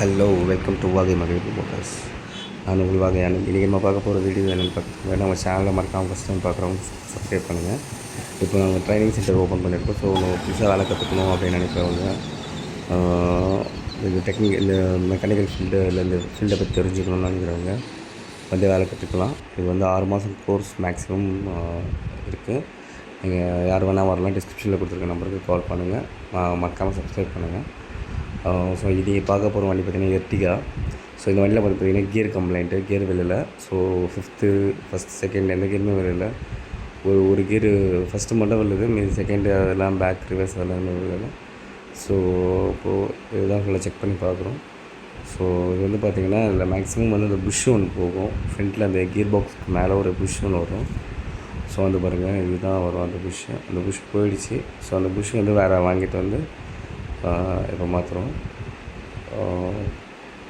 Hello welcome to வாகை மகிழ்ச்சி Motors நான் உங்கள் வாகையான இன்றைக்கி பார்க்க போகிற வீடியோ என்னென்னு பார்க்க நம்ம சேனலில் மறக்காமல் ஃபஸ்ட் டைம் பார்க்குறவங்க சப்ஸ்கிரைப் பண்ணுங்கள் இப்போ நாங்கள் ட்ரைனிங் சென்டர் ஓப்பன் பண்ணியிருக்கோம் ஸோ புதுசாக வேலை கற்றுக்கணும் அப்படின்னு நினைக்கிறவங்க இந்த டெக்னிக் இந்த மெக்கானிக்கல் ஃபீல்டு இல்லை இந்த ஃபீல்டை பற்றி தெரிஞ்சுக்கணும்னு நினைக்கிறவங்க வந்து வேலை கற்றுக்கலாம் இது வந்து ஆறு மாதம் கோர்ஸ் மேக்ஸிமம் இருக்குது நீங்கள் யார் வேணால் வரலாம். டிஸ்கிரிப்ஷனில் கொடுத்துருக்க நம்பருக்கு கால் பண்ணுங்கள் மறக்காமல் சப்ஸ்கிரைப் பண்ணுங்கள் ஸோ இது பார்க்க போகிற வண்டி பார்த்திங்கன்னா எர்டிகா ஸோ இந்த வண்டியில் பார்த்து பார்த்திங்கன்னா கியர் கம்ப்ளைண்ட்டு கியர் வெளியில் ஸோ ஃபிஃப்த்து ஃபஸ்ட் செகண்ட் எந்த கியருமே வெளியில் ஒரு ஒரு கியர் ஃபஸ்ட்டு மட்டும் வெளிலுது மீதி செகண்டு அதெல்லாம் பேக் ரிவர்ஸ் அதெல்லாம் வெளியில் ஸோ இப்போது இதுதான் ஃபுல்லாக செக் பண்ணி பார்க்குறோம். ஸோ இது வந்து பார்த்திங்கன்னா இதில் மேக்ஸிமம் வந்து அந்த புஷ் ஒன்று போகும். ஃப்ரண்ட்டில் அந்த கியர் பாக்ஸ்க்கு மேலே ஒரு புஷ் ஒன்று வரும். ஸோ வந்து பாருங்கள் இதுதான் வரும் அந்த புஷ் அந்த புஷ் போயிடுச்சு. ஸோ அந்த புஷ் வந்து வேறு வாங்கிட்டு வந்து இப்போ மாற்றுறோம்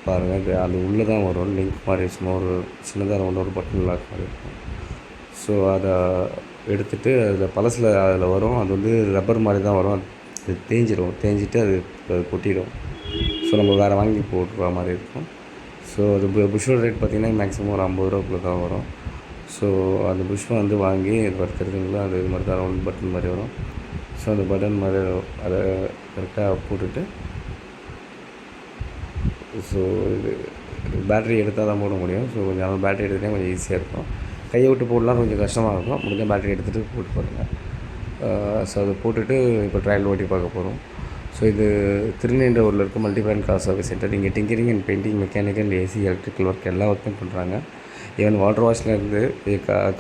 பாருங்கள் இது அது உள்ளே தான் வரும். லிங்க் மாதிரி சும்மா ஒரு சின்னதாக ஒன்று ஒரு பட்டன் லாக் மாதிரி இருக்கும். ஸோ அதை எடுத்துட்டு அதில் பழசில் அதில் வரும். அது வந்து ரப்பர் மாதிரி தான் வரும். அது தேஞ்சிடும் தேஞ்சிட்டு அது அது கொட்டிடும். ஸோ நம்ம வேறு வாங்கி போட்டுற மாதிரி இருக்கும். ஸோ அது புஷ்ஷோட ரேட் பார்த்திங்கன்னா மேக்ஸிமம் ஒரு ஐம்பது ரூபாக்குள்ளே தான் வரும். ஸோ அந்த புஷ் வந்து வாங்கி இது வறுத்துறதுங்களா அது இது மாதிரி தான் ரவுண்ட் பட்டன் மாதிரி வரும். ஸோ அந்த பட்டன் மாதிரி அதை கரெக்டாக போட்டுட்டு ஸோ இது பேட்டரி எடுத்தால் தான் போட முடியும். ஸோ கொஞ்சம் நாள் பேட்டரி எடுத்துகிட்டே கொஞ்சம் ஈஸியாக இருக்கும். கையை விட்டு போடலாம் கொஞ்சம் கஷ்டமாக இருக்கும். முடிஞ்சால் பேட்டரி எடுத்துகிட்டு போட்டு பாருங்கள் ஸோ அதை போட்டுட்டு இப்போ ட்ரையல் ஓட்டி பார்க்க போகிறோம் ஸோ இது திருநெல்வேலியில் இருக்க multi brand car service centre இங்கே tinkering and painting mechanical AC electrical work எல்லா ஒர்க்கும் பண்ணுறாங்க ஈவன் வாட்டர் வாஷ்லேருந்து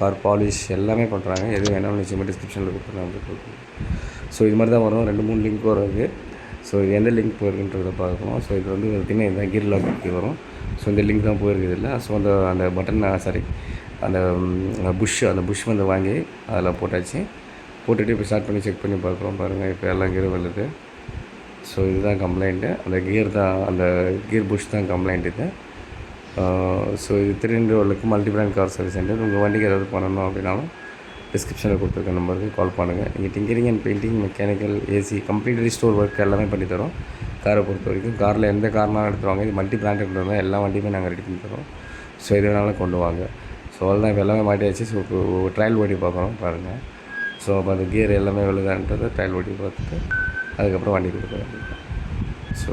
கார் பாலிஷ் எல்லாமே பண்ணுறாங்க எது வேணாலும் நிச்சயமாக டிஸ்கிரிப்ஷனில் கொடுத்துருக்காங்க ஸோ இது மாதிரி தான் வரும். ரெண்டு மூணு லிங்க் வருது ஸோ இது எந்த லிங்க் போயிருக்குன்றதை பார்க்கணும். ஸோ இது வந்து பார்த்திங்கன்னா இதுதான் கீர் லாக்கு வரும். ஸோ இந்த லிங்க் தான் போயிருக்குது இல்லை? ஸோ அந்த அந்த பட்டன் சாரி அந்த புஷ் அந்த புஷ் வந்து வாங்கி அதில் போட்டாச்சு. போட்டுட்டு இப்போ ஸ்டார்ட் பண்ணி செக் பண்ணி பார்க்குறோம். பாருங்கள் இப்போ எல்லாம் கீர் வருது. ஸோ இதுதான் கம்ப்ளைண்ட்டு அந்த கியர் தான் அந்த கியர் புஷ் தான் கம்ப்ளைண்ட் இது. ஸோ இது திருநெல்வேலுக்கு multi brand car service centre உங்கள் வண்டிக்கு ஏதாவது பண்ணணும் அப்படின்னாலும் டிஸ்கிரிப்ஷனில் கொடுத்துருக்க நம்பருக்கு கால் பண்ணுங்கள் நீங்கள் tinkering and painting mechanical AC complete restore work எல்லாமே பண்ணி தரோம் காரை பொறுத்த வரைக்கும் காரில் எந்த கார்னாலும் எடுத்துருவாங்க. இது மல்டி பிராண்டட் எல்லா வண்டியுமே நாங்கள் ரெடி பண்ணி தரோம் ஸோ எது வேணாலும் கொண்டு வாங்க. ஸோ அதெல்லாம் இப்போ எல்லாமே மாட்டியாச்சு. ஸோ இப்போ ட்ரையல் ஓட்டி பார்க்குறோம். பாருங்கள் ஸோ அப்போ அந்த கியர் எல்லாமே விழுதான்றதை ட்ரையல் ஓட்டி பார்த்துட்டு அதுக்கப்புறம் வண்டி கொடுக்க ஸோ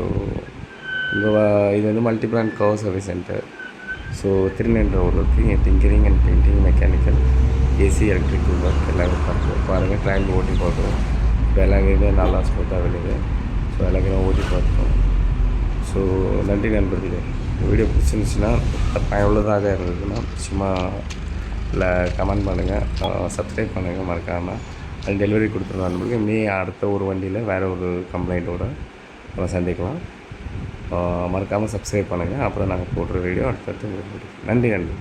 இங்கே இது வந்து multi brand car service centre so Tirunelveli ரோடுக்கு இங்கே tinkering and painting mechanical AC electrical work எல்லாமே பார்க்குறோம் பாருங்கள் ட்ரெயின் ஓட்டி பார்க்குறோம் இப்போ எல்லாமே நல்லா ஸ்மூத்தாக விழுது ஸோ எல்லாமே ஓட்டி பார்க்குறோம் ஸோ நன்றி நண்பர்களே. வீடியோ பிடிச்சிருந்துச்சுன்னா பயனுள்ளதாக இருந்ததுன்னா சும்மா இல்லை கமெண்ட் பண்ணுங்கள் சப்ஸ்கிரைப் பண்ணுங்கள் மறக்காமல் அது டெலிவரி கொடுத்துருவோம் நண்பர்களுக்கு மே அடுத்த ஒரு வண்டியில் வேறு ஒரு கம்ப்ளைண்ட்டோடு நம்ம சந்திக்கலாம். மறக்காமல் சப்ஸ்கிரைப் பண்ணுங்கள் அப்புறம் நாங்கள் போடுற வீடியோ அடுத்தடுத்து நன்றி நன்றி